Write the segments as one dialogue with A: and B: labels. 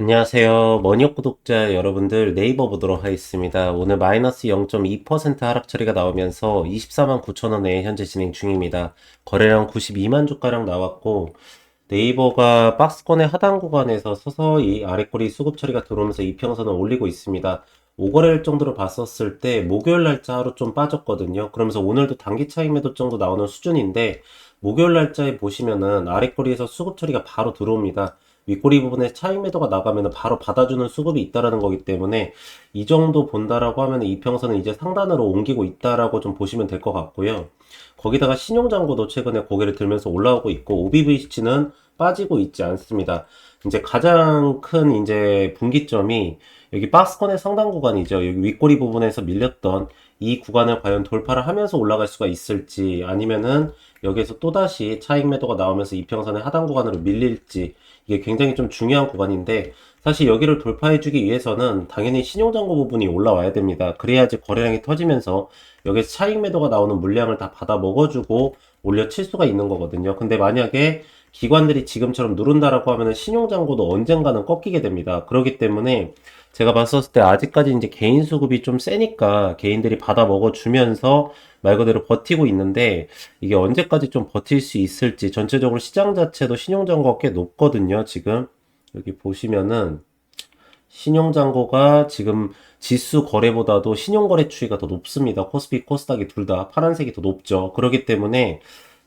A: 안녕하세요. 머니업 구독자 여러분들 네이버 보도록 하겠습니다. 오늘 마이너스 0.2% 하락 처리가 나오면서 24만 9천 원에 현재 진행 중입니다. 거래량 92만 주가량 나왔고 네이버가 박스권의 하단 구간에서 서서히 아래꼬리 수급 처리가 들어오면서 이평선을 올리고 있습니다. 5거래일 정도로 봤었을 때 목요일 날짜 하루 좀 빠졌거든요. 그러면서 오늘도 단기 차익 매도 정도 나오는 수준인데 목요일 날짜에 보시면은 아래꼬리에서 수급 처리가 바로 들어옵니다. 윗꼬리 부분에 차익 매도가 나가면 바로 받아주는 수급이 있다라는 거기 때문에 이 정도 본다라고 하면 이평선은 이제 상단으로 옮기고 있다라고 좀 보시면 될 것 같고요. 거기다가 신용장고도 최근에 고개를 들면서 올라오고 있고 OBVC는 빠지고 있지 않습니다. 이제 가장 큰 이제 분기점이 여기 박스권의 상단 구간이죠. 여기 윗꼬리 부분에서 밀렸던 이 구간을 과연 돌파를 하면서 올라갈 수가 있을지 아니면은 여기에서 또다시 차익 매도가 나오면서 이평선의 하단 구간으로 밀릴지 이게 굉장히 좀 중요한 구간인데 사실 여기를 돌파해주기 위해서는 당연히 신용장고 부분이 올라와야 됩니다. 그래야지 거래량이 터지면서 여기서 차익 매도가 나오는 물량을 다 받아 먹어주고 올려칠 수가 있는 거거든요. 근데 만약에 기관들이 지금처럼 누른다라고 하면은 신용장고도 언젠가는 꺾이게 됩니다. 그렇기 때문에 제가 봤었을 때 아직까지 이제 개인 수급이 좀 세니까 개인들이 받아 먹어주면서 말 그대로 버티고 있는데 이게 언제까지 좀 버틸 수 있을지 전체적으로 시장 자체도 신용장고가 꽤 높거든요. 지금 여기 보시면은 신용장고가 지금 지수 거래보다도 신용거래 추이가 더 높습니다. 코스피, 코스닥이 둘 다 파란색이 더 높죠. 그렇기 때문에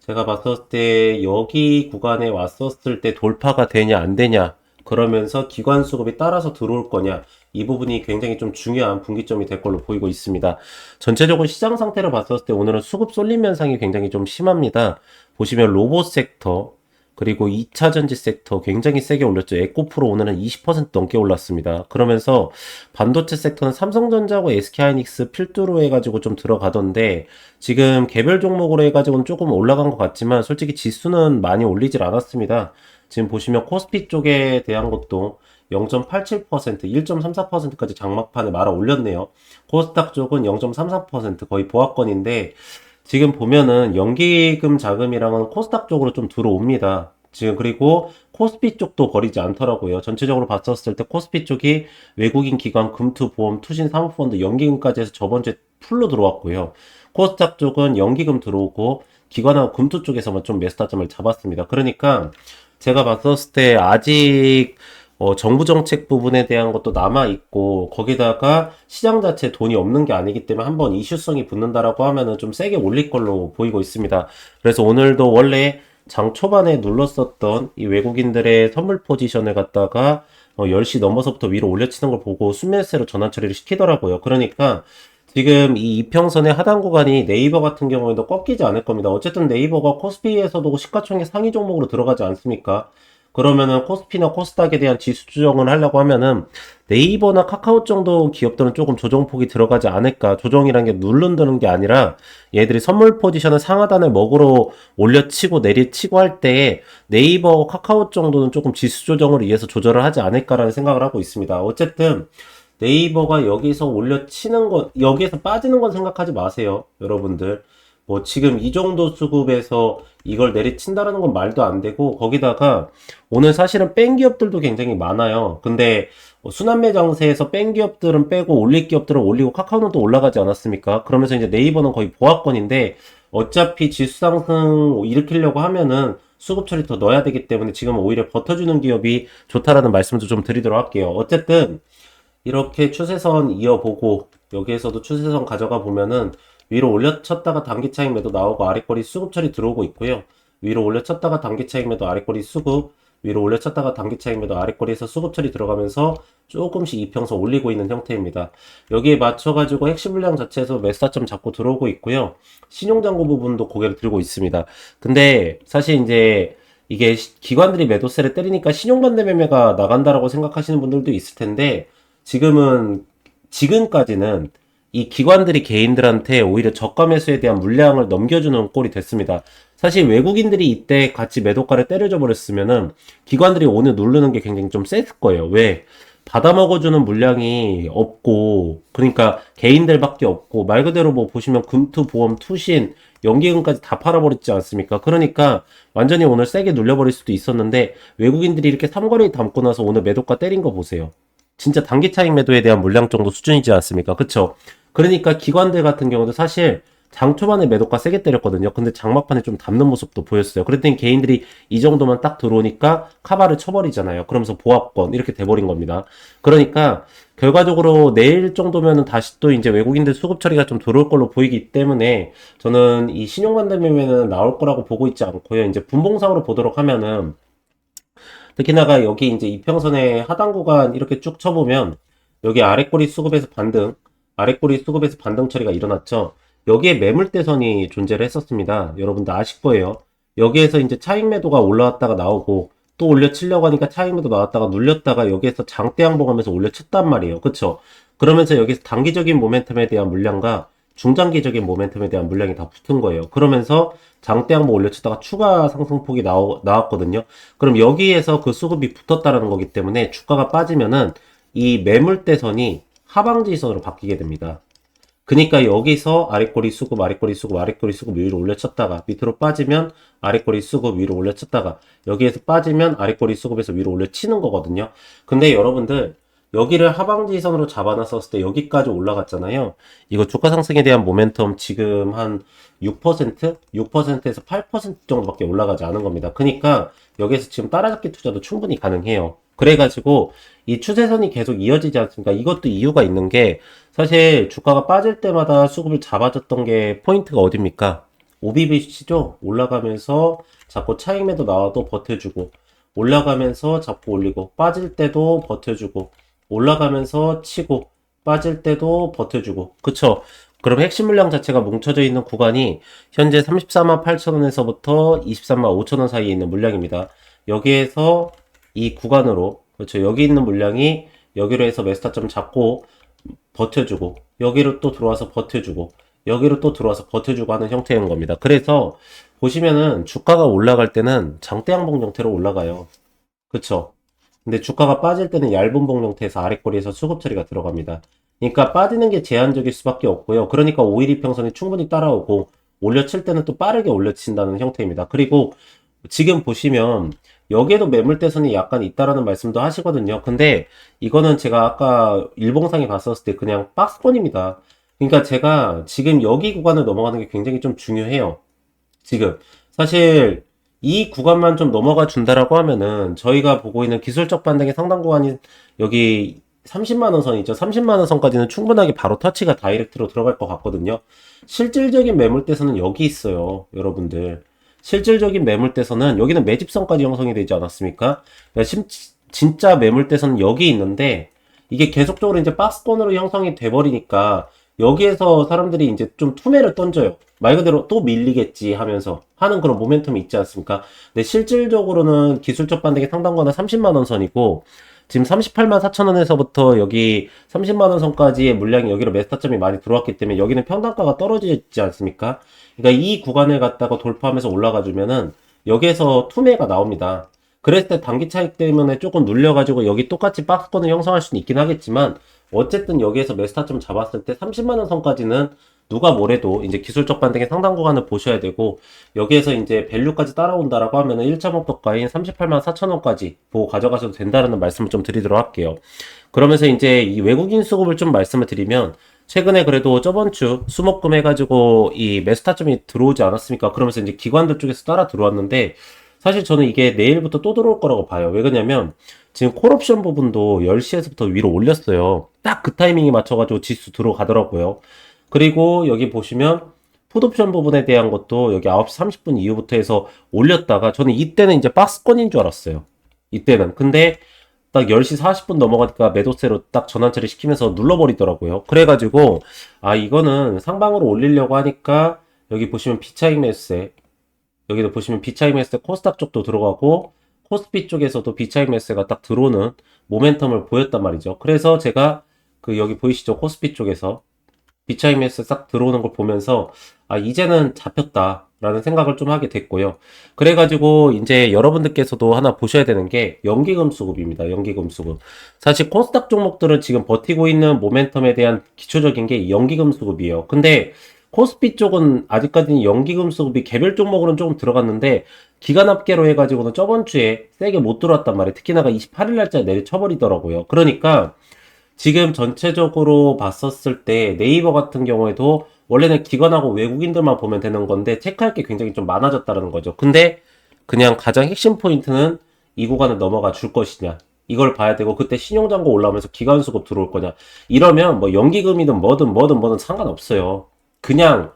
A: 제가 봤을 때 여기 구간에 왔었을 때 돌파가 되냐 안 되냐 그러면서 기관 수급이 따라서 들어올 거냐 이 부분이 굉장히 좀 중요한 분기점이 될 걸로 보이고 있습니다. 전체적으로 시장 상태를 봤었을 때 오늘은 수급 쏠림 현상이 굉장히 좀 심합니다. 보시면 로봇 섹터 그리고 2차 전지 섹터 굉장히 세게 올렸죠. 에코프로 오늘은 20% 넘게 올랐습니다. 그러면서 반도체 섹터는 삼성전자하고 SK하이닉스 필두로 해가지고 좀 들어가던데 지금 개별 종목으로 해가지고는 조금 올라간 것 같지만 솔직히 지수는 많이 올리질 않았습니다. 지금 보시면 코스피 쪽에 대한 것도 0.87%, 1.34%까지 장막판에 말아 올렸네요. 코스닥 쪽은 0.33% 거의 보합권인데 지금 보면은 연기금 자금이랑은 코스닥 쪽으로 좀 들어옵니다. 지금 그리고 코스피 쪽도 버리지 않더라고요. 전체적으로 봤었을 때 코스피 쪽이 외국인 기관 금투 보험 투신 사모펀드 연기금까지 해서 저번 주에 풀로 들어왔고요. 코스닥 쪽은 연기금 들어오고 기관하고 금투 쪽에서만 좀 매수 타점을 잡았습니다. 그러니까 제가 봤었을 때 아직 어, 정부 정책 부분에 대한 것도 남아 있고 거기다가 시장 자체 돈이 없는 게 아니기 때문에 한번 이슈성이 붙는다라고 하면은 좀 세게 올릴 걸로 보이고 있습니다. 그래서 오늘도 원래 장 초반에 눌렀었던 이 외국인들의 선물 포지션을 갖다가 어, 10시 넘어서부터 위로 올려치는 걸 보고 순매수로 전환 처리를 시키더라고요. 그러니까 지금 이 이평선의 하단 구간이 네이버 같은 경우에도 꺾이지 않을 겁니다. 어쨌든 네이버가 코스피에서도 시가총액 상위 종목으로 들어가지 않습니까? 그러면은 코스피나 코스닥에 대한 지수 조정을 하려고 하면은 네이버나 카카오 정도 기업들은 조금 조정폭이 들어가지 않을까. 조정이란 게 누른다는 게 아니라 얘들이 선물 포지션을 상하단을 먹으러 올려치고 내리치고 할때 네이버, 카카오 정도는 조금 지수 조정을 위해서 조절을 하지 않을까라는 생각을 하고 있습니다. 어쨌든 네이버가 여기서 올려치는 것, 여기에서 빠지는 건 생각하지 마세요. 여러분들. 뭐 지금 이 정도 수급에서 이걸 내리친다라는 건 말도 안 되고 거기다가 오늘 사실은 뺀 기업들도 굉장히 많아요. 근데 뭐 순환매 장세에서 뺀 기업들은 빼고 올릴 기업들은 올리고 카카오는 또 올라가지 않았습니까? 그러면서 이제 네이버는 거의 보합권인데 어차피 지수 상승 일으키려고 하면은 수급 처리 더 넣어야 되기 때문에 지금 오히려 버텨주는 기업이 좋다라는 말씀도 좀 드리도록 할게요. 어쨌든 이렇게 추세선 이어보고 여기에서도 추세선 가져가 보면은 위로 올려쳤다가 단기 차익 매도 나오고 아래꼬리 수급 처리 들어오고 있고요. 위로 올려쳤다가 단기 차익 매도 아래꼬리 수급 위로 올려쳤다가 단기 차익 매도 아래꼬리에서 수급 처리 들어가면서 조금씩 이평선 올리고 있는 형태입니다. 여기에 맞춰가지고 핵심 물량 자체에서 매수타점 잡고 들어오고 있고요. 신용장고 부분도 고개를 들고 있습니다. 근데 사실 이제 이게 기관들이 매도세를 때리니까 신용반대 매매가 나간다라고 생각하시는 분들도 있을 텐데 지금은 지금까지는 이 기관들이 개인들한테 오히려 저가 매수에 대한 물량을 넘겨주는 꼴이 됐습니다. 사실 외국인들이 이때 같이 매도가를 때려줘 버렸으면은 기관들이 오늘 누르는 게 굉장히 좀 셌을 거예요. 왜? 받아먹어주는 물량이 없고, 그러니까 개인들밖에 없고, 말 그대로 뭐 보시면 금투, 보험, 투신, 연기금까지 다 팔아버렸지 않습니까? 그러니까 완전히 오늘 세게 눌려버릴 수도 있었는데 외국인들이 이렇게 삼거리 담고 나서 오늘 매도가 때린 거 보세요. 진짜 단기 차익 매도에 대한 물량 정도 수준이지 않습니까? 그쵸? 그러니까 기관들 같은 경우도 사실 장 초반에 매도가 세게 때렸거든요. 근데 장막판에 좀 담는 모습도 보였어요. 그랬더니 개인들이 이 정도만 딱 들어오니까 카바를 쳐버리잖아요. 그러면서 보합권 이렇게 돼버린 겁니다. 그러니까 결과적으로 내일 정도면은 다시 또 이제 외국인들 수급 처리가 좀 들어올 걸로 보이기 때문에 저는 이 신용관대 매매는 나올 거라고 보고 있지 않고요. 이제 분봉상으로 보도록 하면은 특히나가 여기 이제 이평선의 하단 구간 이렇게 쭉 쳐보면 여기 아랫꼬리 수급에서 반등, 아랫꼬리 수급에서 반등 처리가 일어났죠. 여기에 매물대선이 존재를 했었습니다. 여러분들 아실 거예요. 여기에서 이제 차익 매도가 올라왔다가 나오고 또 올려 치려고 하니까 차익 매도 나왔다가 눌렸다가 여기에서 장대 양봉하면서 올려 쳤단 말이에요. 그쵸? 그러면서 여기서 단기적인 모멘텀에 대한 물량과 중장기적인 모멘텀에 대한 물량이 다 붙은 거예요. 그러면서 장대 양봉 올려치다가 추가 상승폭이 나오, 나왔거든요. 그럼 여기에서 그 수급이 붙었다라는 거기 때문에 주가가 빠지면은 이 매물대선이 하방지선으로 바뀌게 됩니다. 그니까 여기서 아랫꼬리 수급, 아랫꼬리 수급, 아랫꼬리 수급 위로 올려쳤다가 밑으로 빠지면 아랫꼬리 수급 위로 올려쳤다가 여기에서 빠지면 아랫꼬리 수급에서 위로 올려치는 거거든요. 근데 여러분들 여기를 하방지선으로 잡아놨었을 때 여기까지 올라갔잖아요. 이거 주가 상승에 대한 모멘텀 지금 한 6%? 6%에서 8% 정도밖에 올라가지 않은 겁니다. 그러니까 여기에서 지금 따라잡기 투자도 충분히 가능해요. 그래가지고 이 추세선이 계속 이어지지 않습니까? 이것도 이유가 있는 게 사실 주가가 빠질 때마다 수급을 잡아줬던 게 포인트가 어딥니까? OBBC죠? 올라가면서 자꾸 차익 매도 나와도 버텨주고 올라가면서 잡고 올리고 빠질 때도 버텨주고 올라가면서 치고 빠질 때도 버텨주고 그쵸? 그럼 핵심 물량 자체가 뭉쳐져 있는 구간이 현재 34만 8천원에서부터 23만 5천원 사이에 있는 물량입니다. 여기에서 이 구간으로 그렇죠. 여기 있는 물량이 여기로 해서 메스타점 잡고 버텨주고 여기로 또 들어와서 버텨주고 여기로 또 들어와서 버텨주고 하는 형태인 겁니다. 그래서 보시면은 주가가 올라갈 때는 장대 양봉 형태로 올라가요. 그쵸? 근데 주가가 빠질 때는 얇은 봉 형태에서 아랫꼬리에서 수급 처리가 들어갑니다. 그러니까 빠지는 게 제한적일 수밖에 없고요. 그러니까 5일 이평선이 충분히 따라오고 올려칠 때는 또 빠르게 올려친다는 형태입니다. 그리고 지금 보시면 여기에도 매물대선이 약간 있다라는 말씀도 하시거든요. 근데 이거는 제가 아까 일봉상에 봤었을 때 그냥 박스권입니다. 그러니까 제가 지금 여기 구간을 넘어가는 게 굉장히 좀 중요해요. 지금 사실 이 구간만 좀 넘어가 준다라고 하면은 저희가 보고 있는 기술적 반등의 상당 구간이 여기 30만원 선이죠. 30만원 선까지는 충분하게 바로 터치가 다이렉트로 들어갈 것 같거든요. 실질적인 매물대선은 여기 있어요. 여러분들. 실질적인 매물대선은 여기는 매집선까지 형성이 되지 않았습니까? 그러니까 심, 진짜 매물대선은 여기 있는데 이게 계속적으로 이제 박스권으로 형성이 돼버리니까 여기에서 사람들이 이제 좀 투매를 던져요. 말 그대로 또 밀리겠지 하면서 하는 그런 모멘텀이 있지 않습니까? 근데 실질적으로는 기술적 반등의 상단권은 30만원 선이고 지금 38만 4천 원에서부터 여기 30만 원 선까지의 물량이 여기로 메스타점이 많이 들어왔기 때문에 여기는 평단가가 떨어지지 않습니까? 그러니까 이 구간을 갖다가 돌파하면서 올라가 주면은 여기에서 투매가 나옵니다. 그랬을 때 단기 차익 때문에 조금 눌려가지고 여기 똑같이 박스권을 형성할 수는 있긴 하겠지만 어쨌든 여기에서 메스타점 잡았을 때 30만원 선까지는 누가 뭐래도 이제 기술적 반등의 상당 구간을 보셔야 되고 여기에서 이제 밸류까지 따라온다라고 하면은 1차 목표가인 38만 4천원까지 보고 가져가셔도 된다는 말씀을 좀 드리도록 할게요. 그러면서 이제 이 외국인 수급을 좀 말씀을 드리면 최근에 그래도 저번 주 수목금 해가지고 이 메스타점이 들어오지 않았습니까? 그러면서 이제 기관들 쪽에서 따라 들어왔는데 사실 저는 이게 내일부터 또 들어올 거라고 봐요. 왜 그러냐면 지금 콜옵션 부분도 10시에서부터 위로 올렸어요. 딱 그 타이밍에 맞춰가지고 지수 들어가더라고요. 그리고 여기 보시면 풋옵션 부분에 대한 것도 여기 9시 30분 이후부터 해서 올렸다가 저는 이때는 이제 박스권인 줄 알았어요. 이때는. 근데 딱 10시 40분 넘어가니까 매도세로 딱 전환 처리 시키면서 눌러버리더라고요. 그래가지고 아 이거는 상방으로 올리려고 하니까 여기 보시면 비차익 매수세 여기도 보시면 비차익 매수세 코스닥 쪽도 들어가고 코스피 쪽에서도 비차익 매수세가 딱 들어오는 모멘텀을 보였단 말이죠. 그래서 제가 그 여기 보이시죠? 코스피 쪽에서 비차익 매수 싹 들어오는 걸 보면서 아 이제는 잡혔다 라는 생각을 좀 하게 됐고요. 그래가지고 이제 여러분들께서도 하나 보셔야 되는 게 연기금 수급입니다. 연기금 수급. 사실 코스닥 종목들은 지금 버티고 있는 모멘텀에 대한 기초적인 게 연기금 수급이에요. 근데 코스피 쪽은 아직까지는 연기금 수급이 개별 종목으로는 조금 들어갔는데 기간 합계로 해가지고는 저번 주에 세게 못 들어왔단 말이에요. 특히나가 28일 날짜에 내려쳐버리더라고요. 그러니까 지금 전체적으로 봤었을 때 네이버 같은 경우에도 원래는 기관하고 외국인들만 보면 되는 건데 체크할 게 굉장히 좀 많아졌다는 거죠. 근데 그냥 가장 핵심 포인트는 이 구간을 넘어가 줄 것이냐. 이걸 봐야 되고 그때 신용잔고 올라오면서 기관 수급 들어올 거냐. 이러면 뭐 연기금이든 뭐든 뭐든 뭐든 상관없어요. 그냥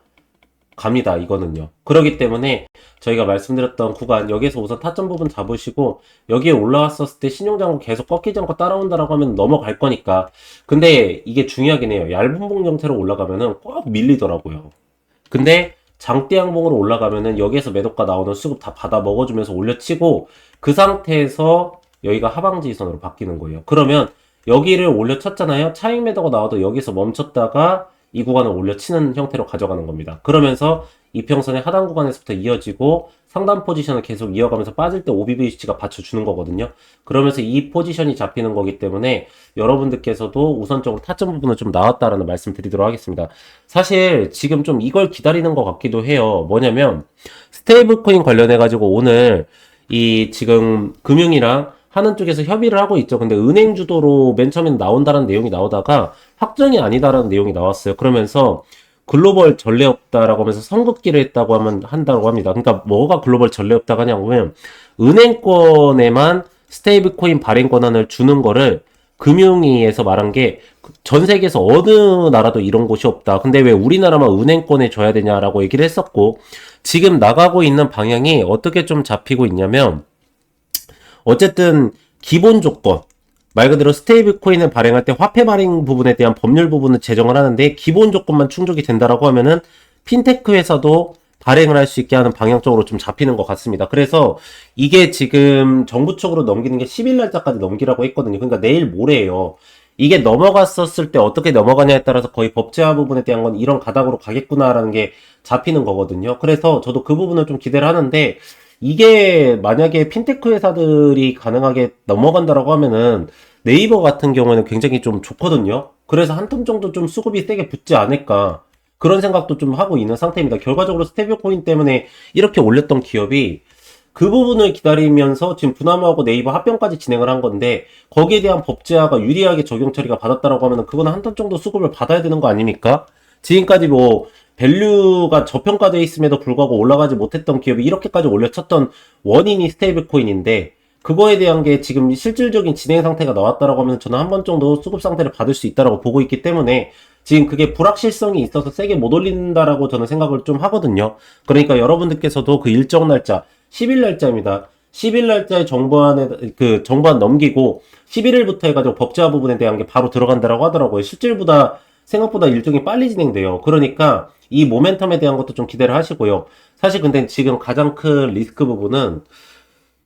A: 갑니다. 이거는요. 그렇기 때문에 저희가 말씀드렸던 구간 여기에서 우선 타점 부분 잡으시고 여기에 올라왔었을 때 신용장고 계속 꺾이지 않고 따라온다라고 하면 넘어갈 거니까. 근데 이게 중요하긴 해요. 얇은 봉 형태로 올라가면은 꼭 밀리더라고요. 근데 장대 양봉으로 올라가면은 여기에서 매도가 나오는 수급 다 받아 먹어주면서 올려치고 그 상태에서 여기가 하방지선으로 바뀌는 거예요. 그러면 여기를 올려쳤잖아요. 차익 매도가 나와도 여기서 멈췄다가 이 구간을 올려치는 형태로 가져가는 겁니다. 그러면서 이평선의 하단 구간에서부터 이어지고 상단 포지션을 계속 이어가면서 빠질 때 OBVC가 받쳐주는 거거든요. 그러면서 이 포지션이 잡히는 거기 때문에 여러분들께서도 우선적으로 타점 부분을 좀 나왔다라는 말씀 드리도록 하겠습니다. 사실 지금 좀 이걸 기다리는 것 같기도 해요. 뭐냐면 스테이블 코인 관련해 가지고 오늘 이 지금 금융이랑 하는 쪽에서 협의를 하고 있죠. 근데 은행 주도로 맨 처음에 나온다는 내용이 나오다가 확정이 아니다라는 내용이 나왔어요. 그러면서 글로벌 전례 없다라고 하면서 선긋기를 했다고 하면 한다고 합니다. 그러니까 뭐가 글로벌 전례 없다고 하냐면 은행권에만 스테이블 코인 발행 권한을 주는 거를 금융위에서 말한 게 전 세계에서 어느 나라도 이런 곳이 없다. 근데 왜 우리나라만 은행권에 줘야 되냐라고 얘기를 했었고 지금 나가고 있는 방향이 어떻게 좀 잡히고 있냐면 어쨌든 기본 조건 말 그대로 스테이블 코인을 발행할 때 화폐 발행 부분에 대한 법률 부분을 제정을 하는데 기본 조건만 충족이 된다라고 하면은 핀테크 회사도 발행을 할 수 있게 하는 방향적으로 좀 잡히는 것 같습니다. 그래서 이게 지금 정부 쪽으로 넘기는 게 10일 날짜까지 넘기라고 했거든요. 그러니까 내일 모레예요. 이게 넘어갔었을 때 어떻게 넘어가냐에 따라서 거의 법제화 부분에 대한 건 이런 가닥으로 가겠구나라는 게 잡히는 거거든요. 그래서 저도 그 부분을 좀 기대를 하는데 이게 만약에 핀테크 회사들이 가능하게 넘어간다라고 하면은 네이버 같은 경우에는 굉장히 좀 좋거든요. 그래서 한 텀 정도 좀 수급이 세게 붙지 않을까. 그런 생각도 좀 하고 있는 상태입니다. 결과적으로 스테이블 코인 때문에 이렇게 올렸던 기업이 그 부분을 기다리면서 지금 부나무하고 네이버 합병까지 진행을 한 건데 거기에 대한 법제화가 유리하게 적용 처리가 받았다라고 하면 그거는 한턴 정도 수급을 받아야 되는 거 아닙니까? 지금까지 뭐 밸류가 저평가되어 있음에도 불구하고 올라가지 못했던 기업이 이렇게까지 올려쳤던 원인이 스테이블 코인인데 그거에 대한 게 지금 실질적인 진행 상태가 나왔다라고 하면 저는 한 번 정도 수급 상태를 받을 수 있다라고 보고 있기 때문에 지금 그게 불확실성이 있어서 세게 못 올린다라고 저는 생각을 좀 하거든요. 그러니까 여러분들께서도 그 일정 날짜 10일 날짜입니다. 10일 날짜에 정부안에 그 정부안 넘기고 11일부터 해가지고 법제화 부분에 대한 게 바로 들어간다라고 하더라고요. 실질보다 생각보다 일정이 빨리 진행돼요. 그러니까 이 모멘텀에 대한 것도 좀 기대를 하시고요. 사실 근데 지금 가장 큰 리스크 부분은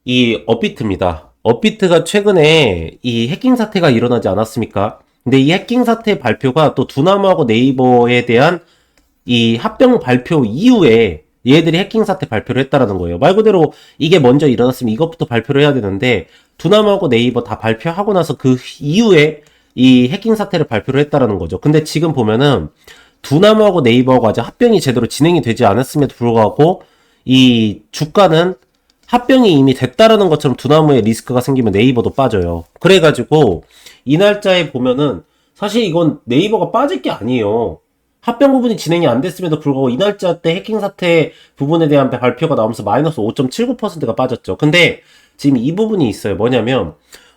A: 이 업비트입니다. 업비트가 최근에 이 해킹 사태가 일어나지 않았습니까? 근데 이 해킹 사태 발표가 또 두나무하고 네이버에 대한 이 합병 발표 이후에 얘들이 해킹 사태 발표를 했다라는 거예요. 말 그대로 이게 먼저 일어났으면 이것부터 발표를 해야 되는데 두나무하고 네이버 다 발표하고 나서 그 이후에 이 해킹 사태를 발표를 했다라는 거죠. 근데 지금 보면은 두나무하고 네이버가 아직 합병이 제대로 진행이 되지 않았음에도 불구하고 이 주가는 합병이 이미 됐다라는 것처럼 두나무에 리스크가 생기면 네이버도 빠져요. 그래가지고 이 날짜에 보면은 사실 이건 네이버가 빠질 게 아니에요. 합병 부분이 진행이 안 됐음에도 불구하고 이 날짜 때 해킹 사태 부분에 대한 발표가 나오면서 마이너스 5.79%가 빠졌죠. 근데 지금 이 부분이 있어요. 뭐냐면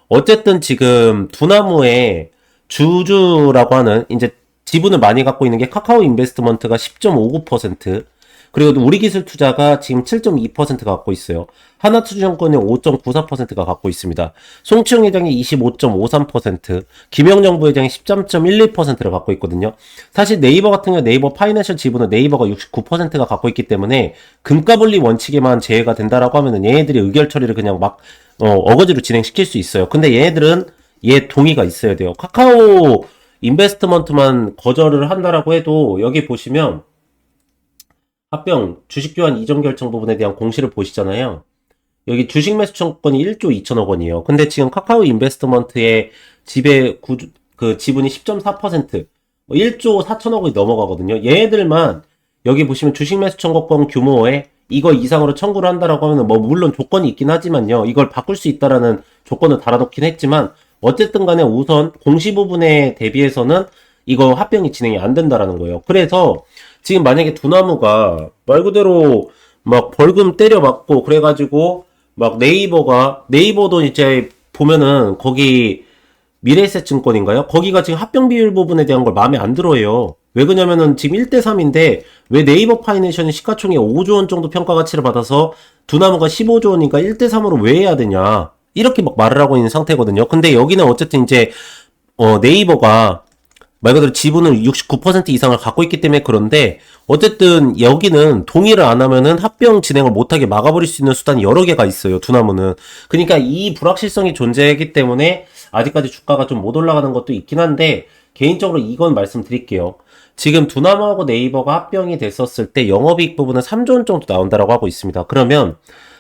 A: 어쨌든 지금 두나무의 주주라고 하는 이제 지분을 많이 갖고 있는 게 카카오 인베스트먼트가 10.59%, 그리고 우리 기술 투자가 지금 7.2% 갖고 있어요. 하나투자증권이 5.94%가 갖고 있습니다. 송치영 회장이 25.53%, 김영정 부회장이 13.12%를 갖고 있거든요. 사실 네이버 같은 경우 네이버 파이낸셜 지분은 네이버가 69%가 갖고 있기 때문에 금가분리 원칙에만 제외가 된다라고 하면은 얘네들이 의결 처리를 그냥 막 어, 어거지로 진행시킬 수 있어요. 근데 얘네들은 얘 동의가 있어야 돼요. 카카오 인베스트먼트만 거절을 한다라고 해도 여기 보시면 합병 주식 교환 이전 결정 부분에 대한 공시를 보시잖아요. 여기 주식 매수 청구권이 1조 2천억 원이에요. 근데 지금 카카오 인베스트먼트의 지배 구, 그 지분이 10.4% 1조 4천억 원이 넘어가거든요. 얘네들만 여기 보시면 주식 매수 청구권 규모에 이거 이상으로 청구를 한다라고 하면 뭐 물론 조건이 있긴 하지만요. 이걸 바꿀 수 있다라는 조건을 달아놓긴 했지만 어쨌든 간에 우선 공시 부분에 대비해서는 이거 합병이 진행이 안 된다라는 거예요. 그래서 지금 만약에 두나무가 말 그대로 막 벌금 때려 맞고 그래가지고 막 네이버가 네이버도 이제 보면은 거기 미래에셋증권인가요? 거기가 지금 합병 비율 부분에 대한 걸 마음에 안 들어해요. 왜 그러냐면은 지금 1대3인데 왜 네이버 파이낸션이 시가총액 5조 원 정도 평가 가치를 받아서 두나무가 15조 원이니까 1대3으로 왜 해야 되냐. 이렇게 막 말을 하고 있는 상태거든요. 근데 여기는 어쨌든 이제 어, 네이버가 말 그대로 지분을 69% 이상을 갖고 있기 때문에 그런데 어쨌든 여기는 동의를 안 하면은 합병 진행을 못하게 막아버릴 수 있는 수단이 여러 개가 있어요. 두나무는. 그러니까 이 불확실성이 존재하기 때문에 아직까지 주가가 좀 못 올라가는 것도 있긴 한데 개인적으로 이건 말씀드릴게요. 지금 두나무하고 네이버가 합병이 됐었을 때 영업이익 부분은 3조 원 정도 나온다라고 하고 있습니다. 그러면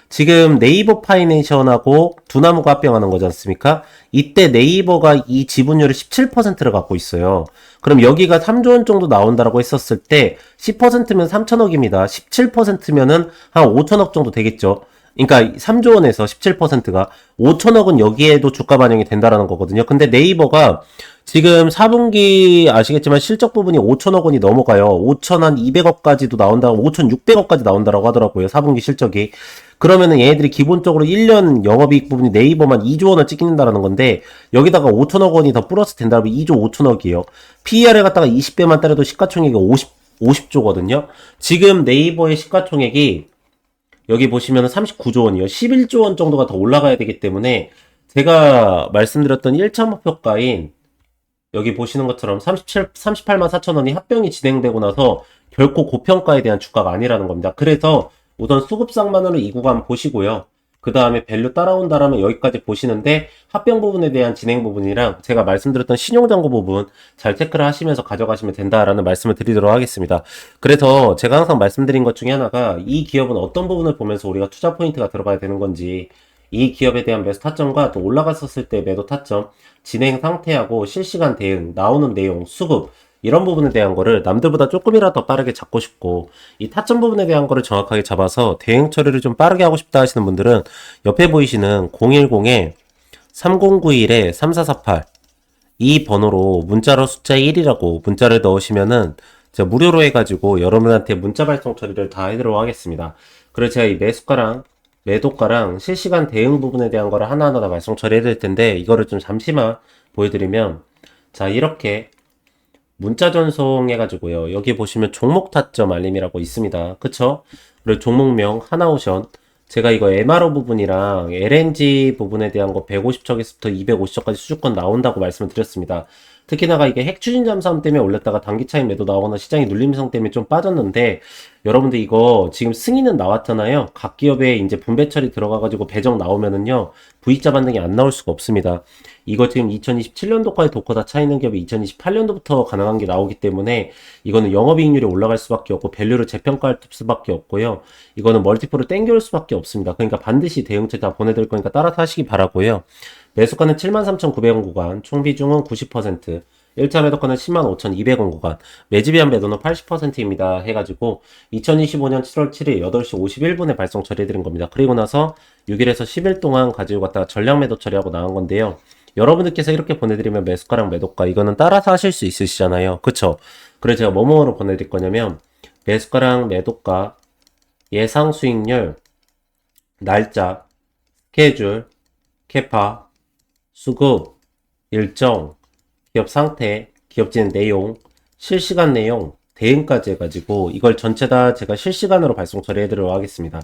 A: 지금 네이버 파이낸션하고 두나무가 합병하는 거지 않습니까? 이때 네이버가 이 지분율을 17%를 갖고 있어요. 그럼 여기가 3조 원 정도 나온다라고 했었을 때 10%면 3천억입니다. 17%면은 한 5천억 정도 되겠죠. 그러니까 3조 원에서 17%가 5천억은 여기에도 주가 반영이 된다라는 거거든요. 근데 네이버가 지금 4분기 아시겠지만 실적 부분이 5천억 원이 넘어가요. 5천 한 200억까지도 나온다고 5,600억까지 나온다라고 하더라고요. 4분기 실적이. 그러면은 얘네들이 기본적으로 1년 영업이익 부분이 네이버만 2조 원을 찍는다라는 건데 여기다가 5천억 원이 더 플러스 된다면 2조 5천억이에요. PER을 갖다가 20배만 따려도 시가총액이 50 50조거든요. 지금 네이버의 시가총액이 여기 보시면 39조 원이요. 11조 원 정도가 더 올라가야 되기 때문에 제가 말씀드렸던 1차 목표가인 여기 보시는 것처럼 37, 38만 4천 원이 합병이 진행되고 나서 결코 고평가에 대한 주가가 아니라는 겁니다. 그래서 우선 수급상만으로 이 구간 보시고요. 그 다음에 밸류 따라온다라면 여기까지 보시는데 합병 부분에 대한 진행 부분이랑 제가 말씀드렸던 신용장고 부분 잘 체크를 하시면서 가져가시면 된다라는 말씀을 드리도록 하겠습니다. 그래서 제가 항상 말씀드린 것 중에 하나가 이 기업은 어떤 부분을 보면서 우리가 투자 포인트가 들어가야 되는 건지 이 기업에 대한 매수 타점과 또 올라갔었을 때 매도 타점, 진행 상태하고 실시간 대응, 나오는 내용, 수급 이런 부분에 대한 거를 남들보다 조금이라도 더 빠르게 잡고 싶고 이 타점 부분에 대한 거를 정확하게 잡아서 대응 처리를 좀 빠르게 하고 싶다 하시는 분들은 옆에 보이시는 010에 3091에 3448 이 번호로 문자로 숫자 1이라고 문자를 넣으시면은 제가 무료로 해가지고 여러분한테 문자 발송 처리를 다 해드리도록 하겠습니다. 그래서 제가 이 매수가랑 매도가랑 실시간 대응 부분에 대한 거를 하나하나 다 발송 처리해 드릴 텐데 이거를 좀 잠시만 보여드리면 자 이렇게 문자 전송해 가지고요. 여기 보시면 종목 타점 알림이라고 있습니다. 그쵸? 그리고 종목명 하나오션. 제가 이거 MRO 부분이랑 LNG 부분에 대한 거 150척에서부터 250척까지 수주권 나온다고 말씀을 드렸습니다. 특히나가 이게 핵 추진 잠수함 때문에 올렸다가 단기 차익 매도 나오거나 시장의 눌림성 때문에 좀 빠졌는데 여러분들 이거 지금 승인은 나왔잖아요. 각 기업에 이제 분배 처리 들어가가지고 배정 나오면은요 V자 반등이 안 나올 수가 없습니다. 이거 지금 2027년도까지 도커 다차 있는 기업이 2028년도부터 가능한 게 나오기 때문에 이거는 영업이익률이 올라갈 수밖에 없고 밸류를 재평가할 수밖에 없고요. 이거는 멀티플을 땡겨올 수밖에 없습니다. 그러니까 반드시 대응체 다 보내드릴 거니까 따라서 하시기 바라고요. 매수가는 73,900원 구간, 총 비중은 90%, 1차 매도가는 105,200원 구간, 매집이한 매도는 80%입니다. 해가지고 2025년 7월 7일 8시 51분에 발송 처리해드린 겁니다. 그리고 나서 6일에서 10일 동안 가지고 갔다가 전량 매도 처리하고 나온 건데요. 여러분들께서 이렇게 보내드리면 매수가랑 매도가 이거는 따라서 하실 수 있으시잖아요. 그쵸? 그래서 제가 뭐뭐로 보내드릴 거냐면 매수가랑 매도가 예상 수익률 날짜 스케줄 캐파 수급 일정 기업 상태 기업 진행 내용 실시간 내용 대응까지 해가지고 이걸 전체 다 제가 실시간으로 발송 처리해드리도록 하겠습니다.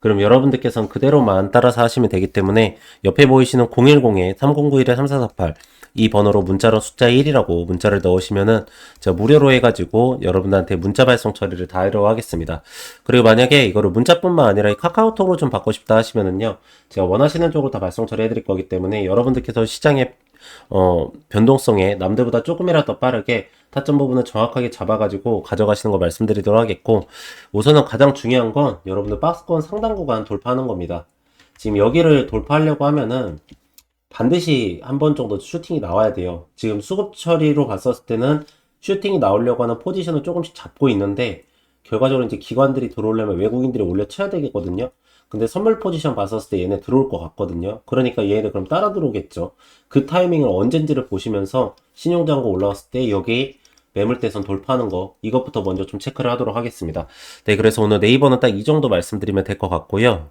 A: 그럼 여러분들께서는 그대로만 따라서 하시면 되기 때문에 옆에 보이시는 010 에 3091에 3448이 번호로 문자로 숫자 1이라고 문자를 넣으시면은 제가 무료로 해가지고 여러분들한테 문자 발송 처리를 다 하도록 하겠습니다. 그리고 만약에 이거를 문자뿐만 아니라 이 카카오톡으로 좀 받고 싶다 하시면은요 제가 원하시는 쪽으로 다 발송 처리해 드릴 거기 때문에 여러분들께서 시장에 어, 변동성에 남들보다 조금이라도 더 빠르게 타점 부분을 정확하게 잡아가지고 가져가시는 거 말씀드리도록 하겠고 우선은 가장 중요한 건 여러분들 박스권 상단 구간 돌파하는 겁니다. 지금 여기를 돌파하려고 하면은 반드시 한 번 정도 슈팅이 나와야 돼요. 지금 수급 처리로 봤었을 때는 슈팅이 나오려고 하는 포지션을 조금씩 잡고 있는데 결과적으로 이제 기관들이 들어오려면 외국인들이 올려쳐야 되겠거든요. 근데 선물 포지션 봤었을 때 얘네 들어올 것 같거든요. 그러니까 얘네 그럼 따라 들어오겠죠. 그 타이밍을 언젠지를 보시면서 신용장고 올라왔을 때 여기 매물대선 돌파하는 거 이것부터 먼저 좀 체크를 하도록 하겠습니다. 네, 그래서 오늘 네이버는 딱 이 정도 말씀드리면 될 것 같고요.